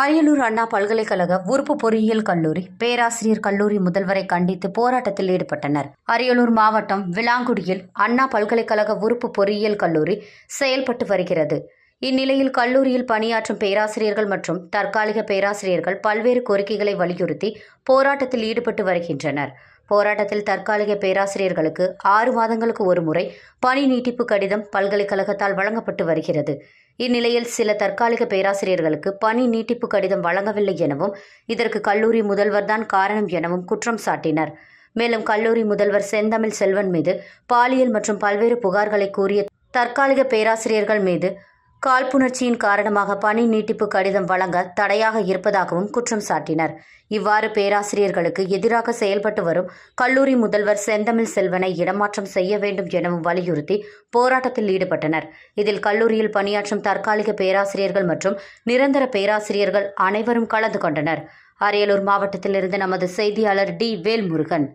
அரியலூர் அண்ணா பல்கலைக்கழக உறுப்பு பொறியியல் கல்லூரி பேராசிரியர் கல்லூரி முதல்வரை கண்டித்து போராட்டத்தில் ஈடுபட்டனர். அரியலூர் மாவட்டம் விளாங்குடியில் அண்ணா பல்கலைக்கழக உறுப்பு பொறியியல் கல்லூரி செயல்பட்டு வருகிறது. இந்நிலையில் கல்லூரியில் பணியாற்றும் பேராசிரியர்கள் மற்றும் தற்காலிக பேராசிரியர்கள் பல்வேறு கோரிக்கைகளை வலியுறுத்தி போராட்டத்தில் ஈடுபட்டு வருகின்றனர். போராட்டத்தில் தற்காலிக பேராசிரியர்களுக்கு ஆறு மாதங்களுக்கு ஒரு முறை பணி நீட்டிப்பு கடிதம் பல்கலைக்கழகத்தால் வழங்கப்பட்டு வருகிறது. இந்நிலையில் சில தற்காலிக பேராசிரியர்களுக்கு பணி நீட்டிப்பு கடிதம் வழங்கவில்லை எனவும் இதற்கு கல்லூரி முதல்வர்தான் காரணம் எனவும் குற்றம் சாட்டினர். மேலும் கல்லூரி முதல்வர் செந்தமிழ் செல்வன் மீது பாலியல் மற்றும் பல்வேறு புகார்களை கூறிய தற்காலிக பேராசிரியர்கள் மீது காழ்ப்புணர்ச்சியின் காரணமாக பணி நீட்டிப்பு கடிதம் வழங்க தடையாக இருப்பதாகவும் குற்றம் சாட்டினர். இவ்வாறு பேராசிரியர்களுக்கு எதிராக செயல்பட்டு வரும் கல்லூரி முதல்வர் செந்தமிழ் செல்வனை இடமாற்றம் செய்ய வேண்டும் எனவும் வலியுறுத்தி போராட்டத்தில் ஈடுபட்டனர். இதில் கல்லூரியில் பணியாற்றும் தற்காலிக பேராசிரியர்கள் மற்றும் நிரந்தர பேராசிரியர்கள் அனைவரும் கலந்து கொண்டனர். அரியலூர் மாவட்டத்திலிருந்து நமது செய்தியாளர் டி. வேல்முருகன்.